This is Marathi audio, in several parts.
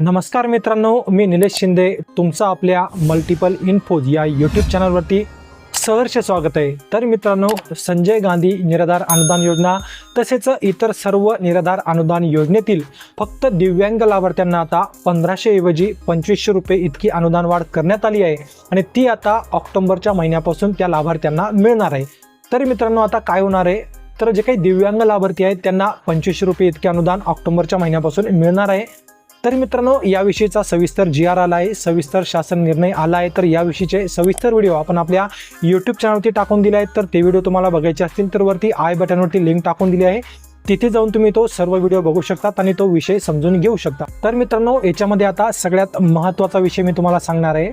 नमस्कार मित्रांनो मी निलेश शिंदे. तुमचं आपल्या मल्टिपल इन्फोज या यूट्यूब चॅनलवरती सहर्ष स्वागत आहे. तर मित्रांनो संजय गांधी निराधार अनुदान योजना तसेच इतर सर्व निराधार अनुदान योजनेतील फक्त दिव्यांग लाभार्थ्यांना आता पंधराशे ऐवजी पंचवीसशे रुपये इतकी अनुदान वाढ करण्यात आली आहे आणि ती आता ऑक्टोबरच्या महिन्यापासून त्या लाभार्थ्यांना मिळणार आहे. तर मित्रांनो आता काय होणार आहे? तर जे काही दिव्यांग लाभार्थी आहेत त्यांना पंचवीसशे रुपये इतके अनुदान ऑक्टोबरच्या महिन्यापासून मिळणार आहे. तर मित्रांनो याविषयीचा सविस्तर जी आर आला आहे सविस्तर शासन निर्णय आला आहे. तर याविषयीचे सविस्तर व्हिडिओ आपण आपल्या यूट्यूब चॅनलवरती टाकून दिले आहेत. तर ते व्हिडिओ तुम्हाला बघायचे असतील तर वरती आय बटनवरती लिंक टाकून दिली आहे. तिथे जाऊन तुम्ही तो सर्व व्हिडिओ बघू शकतात आणि तो विषय समजून घेऊ शकता. तर मित्रांनो याच्यामध्ये आता सगळ्यात महत्त्वाचा विषय मी तुम्हाला सांगणार आहे.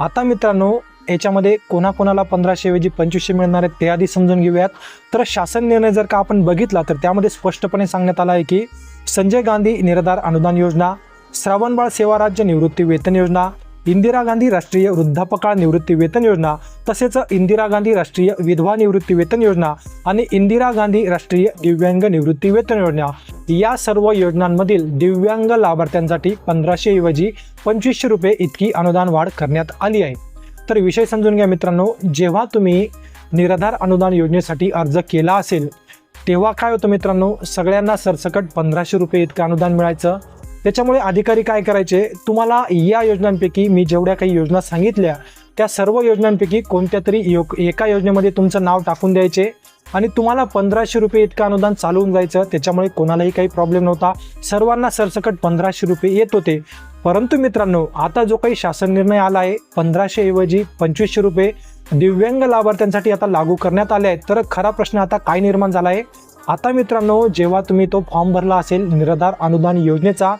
आता मित्रांनो याच्यामध्ये कोणाकोणाला पंधराशे ऐवजी पंचवीसशे मिळणार आहेत ते आधी समजून घेऊयात. तर शासन निर्णय जर का आपण बघितला तर त्यामध्ये स्पष्टपणे सांगण्यात आलं आहे की संजय गांधी निराधार अनुदान योजना श्रावणबाळ सेवा राज्य निवृत्ती वेतन योजना इंदिरा गांधी राष्ट्रीय वृद्धापकाळ निवृत्ती वेतन योजना तसेच इंदिरा गांधी राष्ट्रीय विधवा निवृत्ती वेतन योजना आणि इंदिरा गांधी राष्ट्रीय दिव्यांग निवृत्ती वेतन योजना या सर्व योजनांमधील दिव्यांग लाभार्थ्यांसाठी पंधराशे ऐवजी पंचवीसशे रुपये इतकी अनुदान वाढ करण्यात आली आहे. तर विषय समजून घ्या मित्रांनो जेव्हा तुम्ही निराधार अनुदान योजनेसाठी अर्ज केला असेल तेव्हा काय होतं मित्रांनो सगळ्यांना सरसकट पंधराशे रुपये इतकं अनुदान मिळायचं त्याच्यामुळे अधिकारी काय करायचे? तुम्हाला या योजनांपैकी मी जेवढ्या काही योजना सांगितल्या त्या सर्व योजनांपैकी कोणत्या तरी यो एका योजनेमध्ये तुमचं नाव टाकून द्यायचे आणि तुम्हाला पंधराशे रुपये इतकं अनुदान चालवून जायचं. त्याच्यामुळे कोणालाही काही प्रॉब्लेम नव्हता. सर्वांना सरसकट पंधराशे रुपये येत होते. परंतु मित्रांनो आता जो काही शासन निर्णय आला आहे पंधराशे ऐवजी पंचवीसशे रुपये दिव्यांग लाभार्थ्यांसाठी आता लागू करण्यात आले आहेत. तर खरा प्रश्न आता काय निर्माण झाला आहे? आता मित्रांनो जेव्हा तुम्ही तो फॉर्म भरला असेल निराधार अनुदान योजनेचा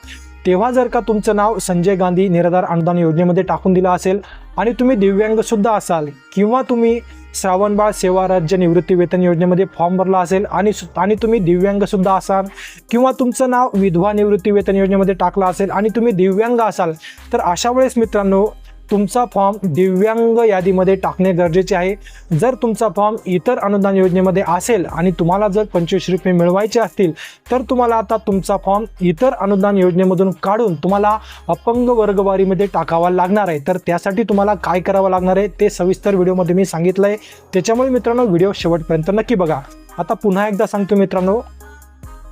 तेव्हा जर का तुमचं नाव संजय गांधी निराधार अनुदान योजनेमध्ये टाकून दिलं असेल आणि तुम्ही दिव्यांगसुद्धा असाल किंवा तुम्ही श्रावणबाळ सेवा राज्य निवृत्ती वेतन योजनेमध्ये फॉर्म भरला असेल आणि सु- आणि तुम्ही दिव्यांगसुद्धा असाल किंवा तुमचं नाव विधवा निवृत्ती वेतन योजनेमध्ये टाकलं असेल आणि तुम्ही दिव्यांग असाल तर अशा वेळेस मित्रांनो तुमचा फॉर्म दिव्यांग यादीमध्ये टाकणे गरजेचे आहे. जर तुमचा फॉर्म इतर अनुदान योजनेमध्ये असेल आणि तुम्हाला जर पंचवीस रुपये मिळवायचे असतील तर तुम्हाला आता तुमचा फॉर्म इतर अनुदान योजनेमधून काढून तुम्हाला अपंग वर्गवारीमध्ये टाकावा लागणार आहे. तर त्यासाठी तुम्हाला काय करावं लागणार आहे ते सविस्तर व्हिडिओमध्ये मी सांगितलं आहे त्याच्यामुळे मित्रांनो व्हिडिओ शेवटपर्यंत नक्की बघा. आता पुन्हा एकदा सांगतो मित्रांनो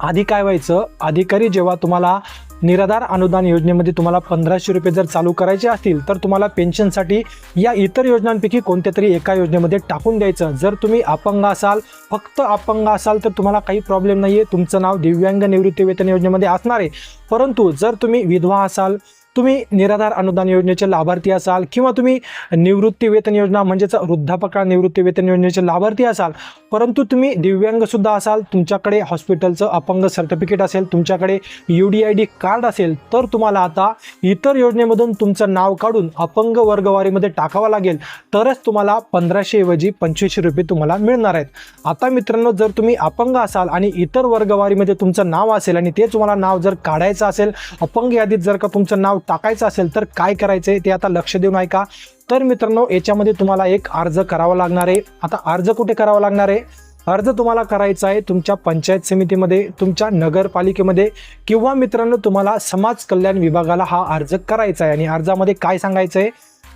आधी काय व्हायचं? अधिकारी जेव्हा तुम्हाला निराधार अनुदान योजनेमध्ये तुम्हाला पंधराशे रुपये जर चालू करायचे असतील तर तुम्हाला पेन्शनसाठी या इतर योजनांपैकी कोणत्या तरी एका योजनेमध्ये टाकून द्यायचं. जर तुम्ही अपंग असाल फक्त अपंग असाल तर तुम्हाला काही प्रॉब्लेम नाही आहे तुमचं नाव दिव्यांग निवृत्ती वेतन योजनेमध्ये असणार आहे. परंतु जर तुम्ही विधवा असाल तुम्ही निराधार अनुदान योजनेचे लाभार्थी असाल किंवा तुम्ही निवृत्ती वेतन योजना म्हणजेच वृद्धापकाळ निवृत्ती वेतन योजनेचे लाभार्थी असाल परंतु तुम्ही दिव्यांगसुद्धा असाल तुमच्याकडे हॉस्पिटलचं अपंग सर्टिफिकेट असेल तुमच्याकडे U D I D card असेल तर तुम्हाला आता इतर योजनेमधून तुमचं नाव काढून अपंग वर्गवारीमध्ये टाकावं लागेल. तरच तुम्हाला पंधराशे ऐवजी पंचवीसशे रुपये तुम्हाला मिळणार आहेत. आता मित्रांनो जर तुम्ही अपंग असाल आणि इतर वर्गवारीमध्ये तुमचं नाव असेल आणि ते तुम्हाला नाव जर काढायचं असेल अपंग यादीत जर का तुमचं नाव टाकायचं असेल तर काय करायचं आहे ते आता लक्ष देऊन ऐका. तर मित्रांनो याच्यामध्ये तुम्हाला एक अर्ज करावा लागणार आहे. आता अर्ज कुठे करावा लागणार आहे? अर्ज तुम्हाला करायचा आहे तुमच्या पंचायत समितीमध्ये तुमच्या नगरपालिकेमध्ये किंवा मित्रांनो तुम्हाला समाज कल्याण विभागाला हा अर्ज करायचा आहे. आणि अर्जामध्ये काय सांगायचं आहे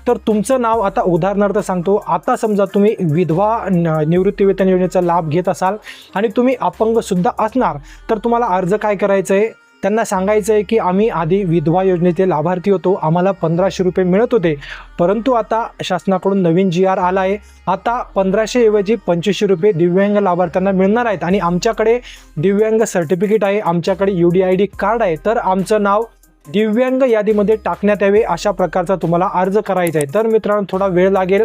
तर तुमचं नाव आता उदाहरणार्थ सांगतो. आता समजा तुम्ही विधवा न- योजनेचा लाभ घेत असाल आणि तुम्ही अपंगसुद्धा असणार तर तुम्हाला अर्ज काय करायचं आहे त्यांना सांगायचं आहे की आम्ही आधी विधवा योजनेचे लाभार्थी होतो. आम्हाला पंधराशे रुपये मिळत होते. परंतु आता शासनाकडून नवीन जी आर आला आहे. आता पंधराशे ऐवजी पंचवीसशे रुपये दिव्यांग लाभार्थ्यांना मिळणार आहेत. आणि आमच्याकडे दिव्यांग सर्टिफिकेट आहे. आमच्याकडे U D I D card आहे. तर आमचं नाव दिव्यांग यादीमध्ये टाकण्यात यावे अशा प्रकारचा तुम्हाला अर्ज करायचा आहे. तर मित्रांनो थोडा वेळ लागेल.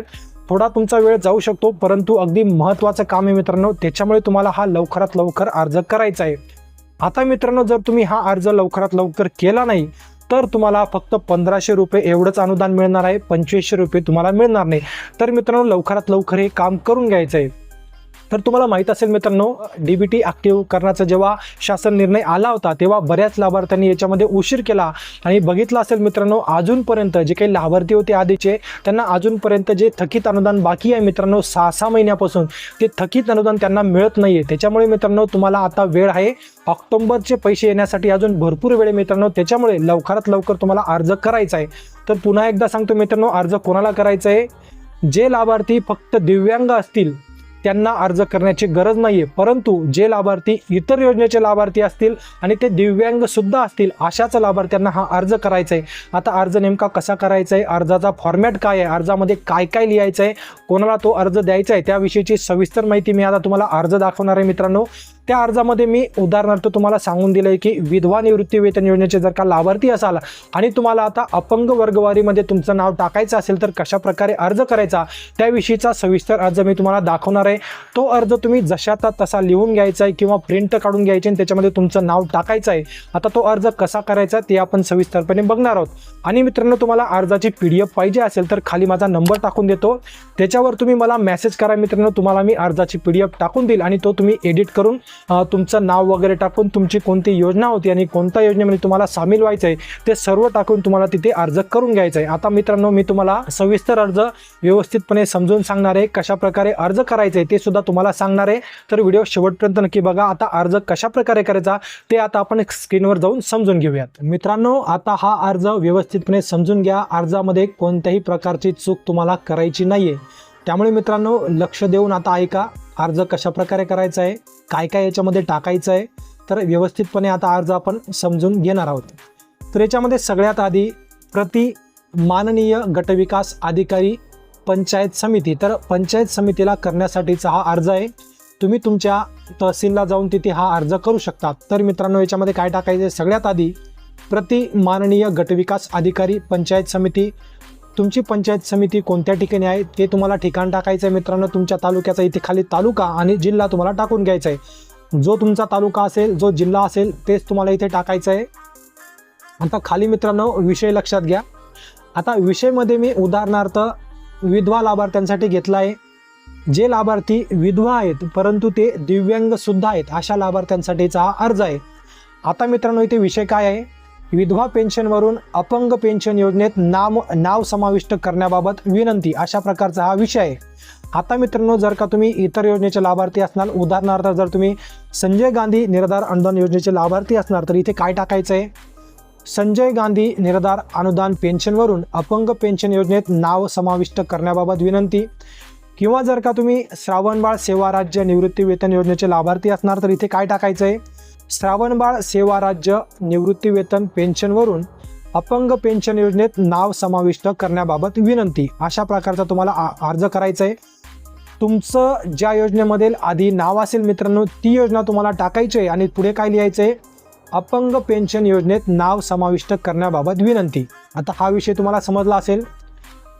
थोडा तुमचा वेळ जाऊ शकतो. परंतु अगदी महत्त्वाचं काम आहे मित्रांनो. त्याच्यामुळे तुम्हाला हा लवकरात लवकर अर्ज करायचा आहे. आता मित्रांनो जर तुम्ही हा अर्ज लवकरात लवकर केला नाही तर तुम्हाला फक्त पंधराशे रुपये एवढंच अनुदान मिळणार आहे पंचवीसशे रुपये तुम्हाला मिळणार नाही. तर मित्रांनो लवकरात लवकर हे काम करून घ्यायचं आहे तर तुम्हाला माहीत असेल मित्रांनो डी बी टी ॲक्टिव्ह करण्याचा जेव्हा शासन निर्णय आला होता तेव्हा बऱ्याच लाभार्थ्यांनी याच्यामध्ये उशीर केला. आणि बघितलं असेल मित्रांनो अजूनपर्यंत जे काही लाभार्थी होते आधीचे त्यांना अजूनपर्यंत जे थकीत अनुदान बाकी आहे मित्रांनो सहा सहा महिन्यापासून ते थकीत अनुदान त्यांना मिळत नाही आहे त्याच्यामुळे मित्रांनो तुम्हाला आता वेळ आहे. ऑक्टोबरचे पैसे येण्यासाठी अजून भरपूर वेळ आहे मित्रांनो. त्याच्यामुळे लवकरात लवकर तुम्हाला अर्ज करायचा आहे. तर पुन्हा एकदा सांगतो मित्रांनो अर्ज कोणाला करायचा आहे? जे लाभार्थी फक्त दिव्यांग असतील त्यांना अर्ज करण्याची गरज नाही आहे परंतु जे लाभार्थी इतर योजनेचे लाभार्थी असतील आणि ते दिव्यांग सुद्धा असतील अशाच लाभार्थ्यांना हा अर्ज करायचा आहे आता अर्ज नेमका कसा करायचा आहे अर्जाचा फॉर्मॅट काय आहे? अर्जामध्ये काय काय लिहायचं आहे कोणाला तो अर्ज द्यायचा आहे त्याविषयीची सविस्तर माहिती मी आता तुम्हाला अर्ज दाखवणार आहे मित्रांनो. त्या अर्जामध्ये मी उदाहरणार्थ तुम्हाला सांगून दिलं आहे की विधवा निवृत्ती वेतन योजनेचे जर का लाभार्थी असाल आणि तुम्हाला आता अपंग वर्गवारीमध्ये तुमचं नाव टाकायचं असेल तर कशा प्रकारे अर्ज करायचा त्याविषयीचा सविस्तर अर्ज मी तुम्हाला दाखवणार आहे. तो अर्ज तुम्ही जशाचा तसा लिहून घ्यायचा आहे किंवा प्रिंट काढून घ्यायची आणि त्याच्यामध्ये तुमचं नाव टाकायचं आहे. आता तो अर्ज कसा करायचा ते आपण सविस्तरपणे बघणार आहोत. आणि मित्रांनो तुम्हाला अर्जाची पी डी एफ पाहिजे असेल तर खाली माझा नंबर टाकून देतो. त्याच्यावर तुम्ही मला मेसेज करा मित्रांनो तुम्हाला मी अर्जाची पी डी एफ टाकून देईल आणि तो तुम्ही एडिट करून तुमचं नाव वगैरे टाकून तुमची कोणती योजना होती आणि कोणत्या योजनेमध्ये तुम्हाला सामील व्हायचं आहे ते सर्व टाकून तुम्हाला तिथे अर्ज करून घ्यायचा आहे. आता मित्रांनो मी तुम्हाला सविस्तर अर्ज व्यवस्थितपणे समजून सांगणार आहे कशा प्रकारे अर्ज करायचं आहे ते सुद्धा तुम्हाला सांगणार आहे. तर व्हिडिओ शेवटपर्यंत नक्की बघा आता अर्ज कशा प्रकारे करायचा ते आता आपण स्क्रीनवर जाऊन समजून घेऊयात. मित्रांनो आता हा अर्ज व्यवस्थितपणे समजून घ्या. अर्जामध्ये कोणत्याही प्रकारची चूक तुम्हाला करायची नाही आहे त्यामुळे मित्रांनो लक्ष देऊन आता ऐका अर्ज कशा प्रकारे करायचा आहे काय काय याच्यामध्ये टाकायचं आहे तर व्यवस्थितपणे आता अर्ज आपण समजून घेणार आहोत. तर याच्यामध्ये सगळ्यात आधी प्रति माननीय गटविकास अधिकारी पंचायत समिती तर पंचायत समितीला करण्यासाठीचा हा अर्ज आहे. तुम्ही तुमच्या तहसीलला जाऊन तिथे हा अर्ज करू शकता. तर मित्रांनो याच्यामध्ये काय टाकायचं आहे? सगळ्यात आधी प्रति माननीय गटविकास अधिकारी पंचायत समिती तुमची पंचायत समिती कोणत्या ठिकाणी आहे ते तुम्हाला ठिकाण टाकायचं आहे मित्रांनो. तुमच्या तालुक्याचा इथे खाली तालुका आणि जिल्हा तुम्हाला टाकून घ्यायचा आहे जो तुमचा तालुका असेल जो जिल्हा असेल तेच तुम्हाला इथे टाकायचं आहे आता खाली मित्रांनो विषय लक्षात घ्या. आता विषयमध्ये मी उदाहरणार्थ विधवा लाभार्थ्यांसाठी घेतला आहे. जे लाभार्थी विधवा आहेत परंतु ते दिव्यांगसुद्धा आहेत अशा लाभार्थ्यांसाठीचा हा अर्ज आहे. आता मित्रांनो इथे विषय काय आहे? विधवा पेन्शनवरून अपंग पेन्शन योजनेत नाम नाव समाविष्ट करण्याबाबत विनंती अशा प्रकारचा हा विषय आहे. आता मित्रांनो जर का तुम्ही इतर योजनेचे लाभार्थी असणार उदाहरणार्थ जर तुम्ही संजय गांधी निराधार अनुदान योजनेचे लाभार्थी असणार तर इथे काय टाकायचं आहे संजय गांधी निराधार अनुदान पेन्शनवरून अपंग पेन्शन योजनेत नाव समाविष्ट करण्याबाबत विनंती. किंवा जर का तुम्ही श्रावणबाळ सेवा राज्य निवृत्ती वेतन योजनेचे लाभार्थी असणार तर इथे काय टाकायचं आहे श्रावणबाळ सेवा राज्य निवृत्तीवेतन पेन्शनवरून अपंग पेन्शन योजनेत नाव समाविष्ट करण्याबाबत विनंती. अशा प्रकारचा तुम्हाला आ- अर्ज करायचा आहे. तुमचं ज्या योजनेमध्ये आधी नाव असेल मित्रांनो ती योजना तुम्हाला टाकायची आहे आणि पुढे काय लिहायचं आहे अपंग पेन्शन योजनेत नाव समाविष्ट करण्याबाबत विनंती. आता हा विषय तुम्हाला समजला असेल.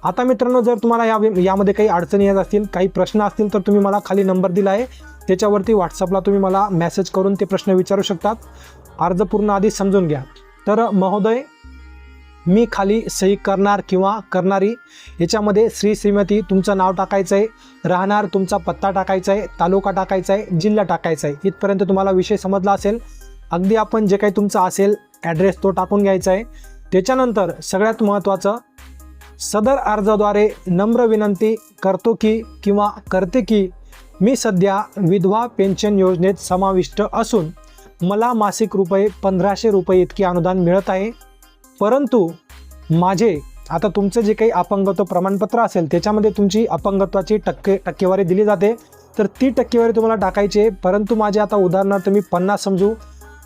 आता मित्रांनो जर तुम्हाला या यामध्ये काही अडचणी येत असतील काही प्रश्न असतील तर तुम्ही मला खाली नंबर दिला आहे. त्याच्यावरती व्हॉट्सअपला तुम्ही मला मेसेज करून ते प्रश्न विचारू शकतात. अर्ज पूर्ण आधी समजून घ्या. तर महोदय मी खाली सही करणार किंवा करणारी याच्यामध्ये श्री श्रीमती तुमचं नाव टाकायचं आहे राहणार तुमचा पत्ता टाकायचा आहे तालुका टाकायचा आहे जिल्हा टाकायचा आहे इथपर्यंत तुम्हाला विषय समजला असेल. अगदी आपण जे काही तुमचा असेल ॲड्रेस तो टाकून घ्यायचा आहे त्याच्यानंतर सगळ्यात महत्त्वाचं सदर अर्जाद्वारे नम्र विनंती करतो की किंवा करते की मी सध्या विधवा पेन्शन योजनेत समाविष्ट असून मला मासिक रुपये पंधराशे रुपये इतके अनुदान मिळत आहे. परंतु माझे आता तुमचं जे काही अपंगत्व प्रमाणपत्र असेल त्याच्यामध्ये तुमची अपंगत्वाची टक्के टक्केवारी दिली जाते. तर ती टक्केवारी तुम्हाला टाकायची आहे. परंतु माझे आता उदाहरणार्थ मी पन्नास समजू.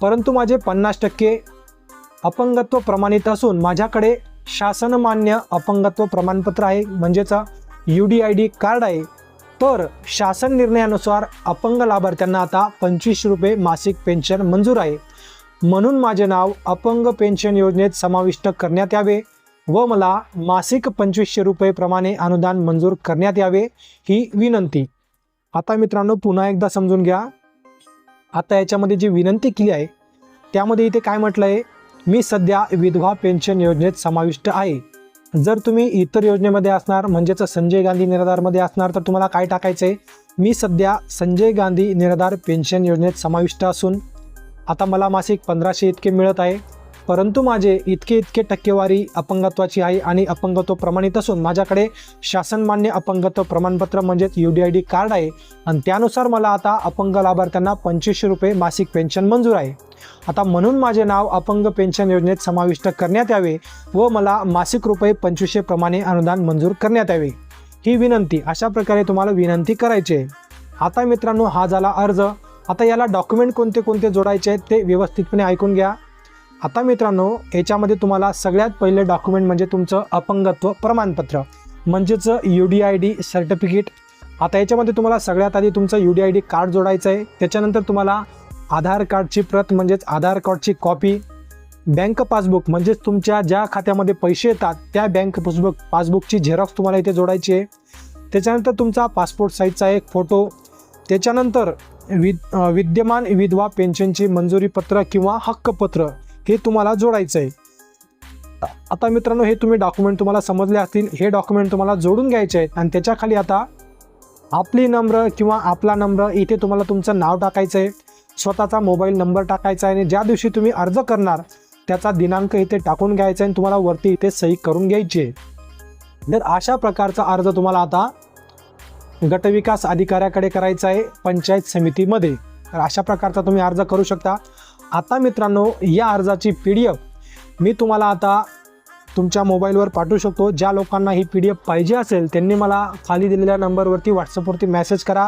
परंतु माझे पन्नास टक्के अपंगत्व प्रमाणित असून माझ्याकडे शासनमान्य अपंगत्व प्रमाणपत्र आहे. म्हणजेच U D I D card आहे. तर शासन निर्णयानुसार अपंग लाभार्थ्यांना आता पंचवीस रुपये मासिक पेन्शन मंजूर आहे. म्हणून माझे नाव अपंग पेन्शन योजनेत समाविष्ट करण्यात यावे व मला मासिक पंचवीसशे रुपयेप्रमाणे अनुदान मंजूर करण्यात यावे ही विनंती. आता मित्रांनो पुन्हा एकदा समजून घ्या. आता याच्यामध्ये जी विनंती केली आहे त्यामध्ये इथे काय म्हटलं आहे मी सध्या विधवा पेन्शन योजनेत समाविष्ट आहे. जर तुम्ही इतर योजनेमध्ये असणार म्हणजेच संजय गांधी निराधारमध्ये असणार तर तुम्हाला काय टाकायचं आहे मी सध्या संजय गांधी निराधार पेन्शन योजनेत समाविष्ट असून आता मला मासिक पंधराशे इतके मिळत आहे. परंतु माझे इतके इतके टक्केवारी अपंगत्वाची आहे आणि अपंगत्व प्रमाणित असून माझ्याकडे शासनमान्य अपंगत्व प्रमाणपत्र म्हणजेच U D I D card आहे. आणि त्यानुसार मला आता अपंग लाभार्थ्यांना पंचवीसशे रुपये मासिक पेन्शन मंजूर आहे. आता म्हणून माझे नाव अपंग पेन्शन योजनेत समाविष्ट करण्यात यावे व मला मासिक रुपये पंचवीसशे प्रमाणे अनुदान मंजूर करण्यात यावे. ही विनंती अशा प्रकारे तुम्हाला विनंती करायची आहे. आता मित्रांनो हा झाला अर्ज. आता याला डॉक्युमेंट कोणते कोणते जोडायचे आहेत ते व्यवस्थितपणे ऐकून घ्या. आता मित्रांनो याच्यामध्ये तुम्हाला सगळ्यात पहिले डॉक्युमेंट म्हणजे तुमचं अपंगत्व प्रमाणपत्र म्हणजेच U D I D certificate आता याच्यामध्ये तुम्हाला सगळ्यात आधी तुमचं U D I D card जोडायचं आहे. त्याच्यानंतर तुम्हाला आधार कार्डची प्रत म्हणजेच आधार कार्डची कॉपी बँक पासबुक म्हणजेच तुमच्या ज्या खात्यामध्ये पैसे येतात त्या बँक पासबुक पासबुकची झेरॉक्स तुम्हाला इथे जोडायची आहे. त्याच्यानंतर तुमचा पासपोर्ट साईजचा एक फोटो त्याच्यानंतर विद विद्यमान विधवा पेन्शनची मंजुरीपत्र किंवा हक्कपत्र. हे तुम्हाला जोडायचं आहे आता मित्रांनो हे तुम्ही डॉक्युमेंट तुम्हाला समजले असतील. हे डॉक्युमेंट तुम्हाला जोडून घ्यायचे आहेत. आणि त्याच्याखाली आता आपली नंबर किंवा आपला नंबर इथे तुम्हाला तुमचं नाव टाकायचं आहे स्वतःचा मोबाईल नंबर टाकायचा आहे. आणि ज्या दिवशी तुम्ही अर्ज करणार त्याचा दिनांक इथे टाकून घ्यायचा आहे. आणि तुम्हाला वरती इथे सही करून घ्यायची आहे. तर अशा प्रकारचा अर्ज तुम्हाला आता गटविकास अधिकाऱ्याकडे करायचा आहे. पंचायत समितीमध्ये. तर अशा प्रकारचा तुम्ही अर्ज करू शकता. आता मित्रांनो या अर्जाची पी डी एफ मी तुम्हाला आता तुमच्या मोबाईलवर पाठवू शकतो. ज्या लोकांना ही पी डी एफ पाहिजे असेल त्यांनी मला खाली दिलेल्या नंबरवरती व्हॉट्सअपवरती मेसेज करा.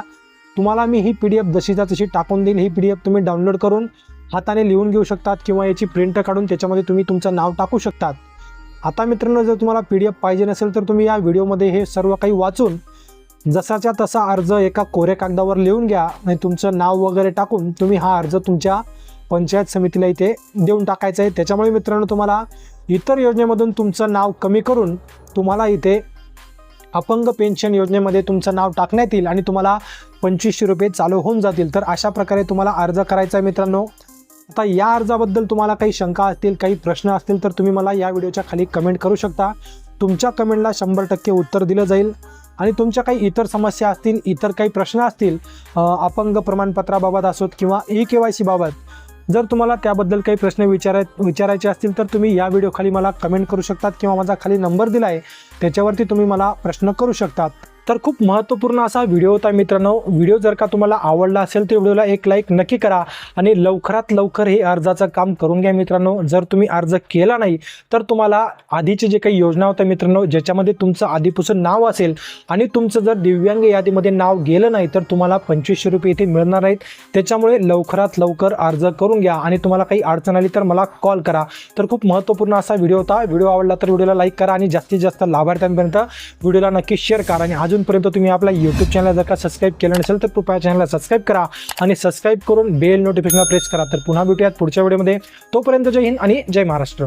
तुम्हाला मी ही पी डी एफ जशीच्या तशी टाकून देईल ही पी डी एफ तुम्ही डाउनलोड करून हाताने लिहून घेऊ शकतात किंवा याची प्रिंट काढून त्याच्यामध्ये तुम्ही तुमचं नाव टाकू शकतात. आता मित्रांनो जर तुम्हाला पी डी एफ पाहिजे नसेल तर तुम्ही या व्हिडिओमध्ये हे सर्व काही वाचून जसाच्या तसा अर्ज एका कोऱ्या कागदावर लिहून घ्या आणि तुमचं नाव वगैरे टाकून तुम्ही हा अर्ज तुमच्या पंचायत समितीला इथे देऊन टाकायचं आहे. त्याच्यामुळे मित्रांनो तुम्हाला इतर योजनेमधून तुमचं नाव कमी करून तुम्हाला इथे अपंग पेन्शन योजनेमध्ये तुमचं नाव टाकण्यात येईल आणि तुम्हाला पंचवीसशे रुपये चालू होऊन जातील. तर अशा प्रकारे तुम्हाला अर्ज करायचा आहे मित्रांनो. आता या अर्जाबद्दल तुम्हाला काही शंका असतील काही प्रश्न असतील तर तुम्ही मला या व्हिडिओच्या खाली कमेंट करू शकता. तुमच्या कमेंटला शंभर टक्के उत्तर दिलं जाईल. आणि तुमच्या काही इतर समस्या असतील इतर काही प्रश्न असतील अपंग प्रमाणपत्राबाबत असोत किंवा ई के वाय सीबाबत जर तुम्हाला त्याबद्दल काही प्रश्न विचाराय विचारायचे असतील तर तुम्ही या व्हिडिओ खाली मला कमेंट करू शकतात किंवा माझा खाली नंबर दिला आहे त्याच्यावरती तुम्ही मला प्रश्न करू शकतात. तर खूप महत्त्वपूर्ण असा व्हिडिओ होता मित्रांनो. व्हिडिओ जर का तुम्हाला आवडला असेल तर व्हिडिओला एक लाईक नक्की करा आणि लवकरात लवकर हे अर्जाचं काम करून घ्या मित्रांनो. जर तुम्ही अर्ज केला नाही तर तुम्हाला आधीचे जे काही योजना होत्या मित्रांनो ज्याच्यामध्ये तुमचं आधीपासून नाव असेल आणि तुमचं जर दिव्यांग यादीमध्ये नाव गेलं नाही तर तुम्हाला पंचवीसशे रुपये इथे मिळणार आहेत. त्याच्यामुळे लवकरात लवकर अर्ज करून घ्या आणि तुम्हाला काही अडचण आली तर मला कॉल करा. तर खूप महत्त्वपूर्ण असा व्हिडिओ होता. व्हिडिओ आवडला तर व्हिडिओला लाईक करा आणि जास्तीत जास्त लाभार्थ्यांपर्यंत व्हिडिओला नक्की शेअर करा आणि अजून अजूनपर्यंत तुम्ही आपला यूट्यूब चॅनल जर का सबस्क्राईब केलं नसेल तर कृपया चॅनलला सबस्क्राईब करा आणि सबस्क्राईब करून बेल नोटिफिकेशनला प्रेस करा. तर पुन्हा भेटूयात पुढच्या व्हिडिओमध्ये तोपर्यंत जय हिंद आणि जय महाराष्ट्र.